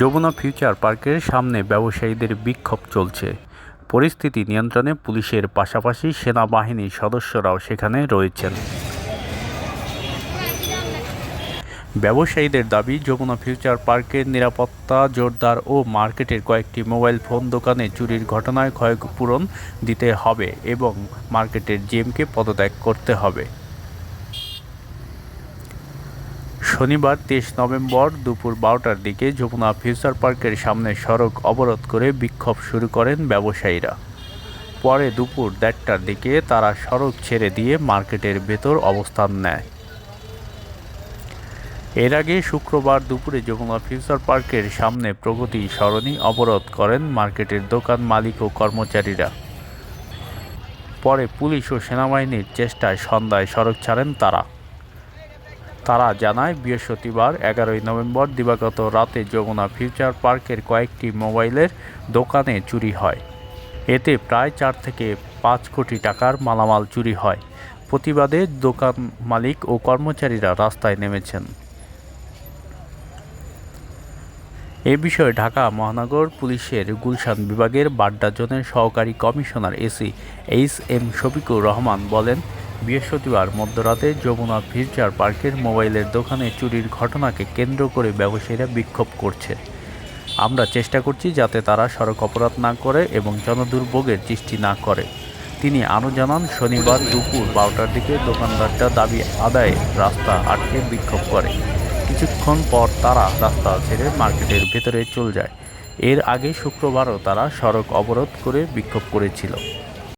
Jamuna future পার্কের সামনে ব্যবসায়ীদের বিক্ষোভ চলছে। পরিস্থিতি নিয়ন্ত্রণে পুলিশের পাশাপাশি সেনাবাহিনীর সদস্যরাও সেখানে রয়েছেন। ব্যবসায়ীদের দাবি, যমুনা ফিউচার পার্কের নিরাপত্তা, জোরদার ও মার্কেটের কয়েকটি মোবাইল ফোন দোকানে চুরির ঘটনায় ক্ষয়পূরণ দিতে হবে এবং মার্কেটের জিএমকে পদত্যাগ করতে হবে। শনিবার তেইশ নভেম্বর দুপুর বারোটার দিকে যমুনা ফিউচার পার্কের সামনে সড়ক অবরোধ করে বিক্ষোভ শুরু করেন ব্যবসায়ীরা। পরে দুপুর দেড়টার দিকে তারা সড়ক ছেড়ে দিয়ে মার্কেটের ভেতর অবস্থান নেয়। এর আগে শুক্রবার দুপুরে যমুনা ফিউচার পার্কের সামনে প্রগতি সরণি অবরোধ করেন মার্কেটের দোকান মালিক ও কর্মচারীরা। পরে পুলিশ ও সেনাবাহিনীর চেষ্টায় সন্ধ্যায় সড়ক ছাড়েন তারা। তারা জানায়, বৃহস্পতিবার এগারোই নভেম্বর দিবাগত রাতে যমুনা ফিউচার পার্কের কয়েকটি মোবাইলের দোকানে চুরি হয়। এতে প্রায় চার থেকে পাঁচ কোটি টাকার মালামাল চুরি হয়। প্রতিবাদে দোকান মালিক ও কর্মচারীরা রাস্তায় নেমেছেন। এ বিষয়ে ঢাকা মহানগর পুলিশের গুলশান বিভাগের বাড্ডা জোনের সহকারী commissioner AC H M Shafiqur Rahman বলেন বৃহস্পতিবার মধ্যরাতে যমুনা ফিউচার পার্কের মোবাইলের দোকানে চুরির ঘটনাকে কেন্দ্র করে ব্যবসায়ীরা বিক্ষোভ করছে। আমরা চেষ্টা করছি যাতে তারা সড়ক অপরাধ না করে এবং জনদুর্ভোগের সৃষ্টি না করে। তিনি আরও জানান, শনিবার দুপুর বারোটার দিকে দোকানদারটা দাবি আদায়ে রাস্তা আটকে বিক্ষোভ করে। কিছুক্ষণ পর তারা রাস্তা ছেড়ে মার্কেটের ভেতরে চলে যায়। এর আগে শুক্রবারও তারা সড়ক অবরোধ করে বিক্ষোভ করেছিল।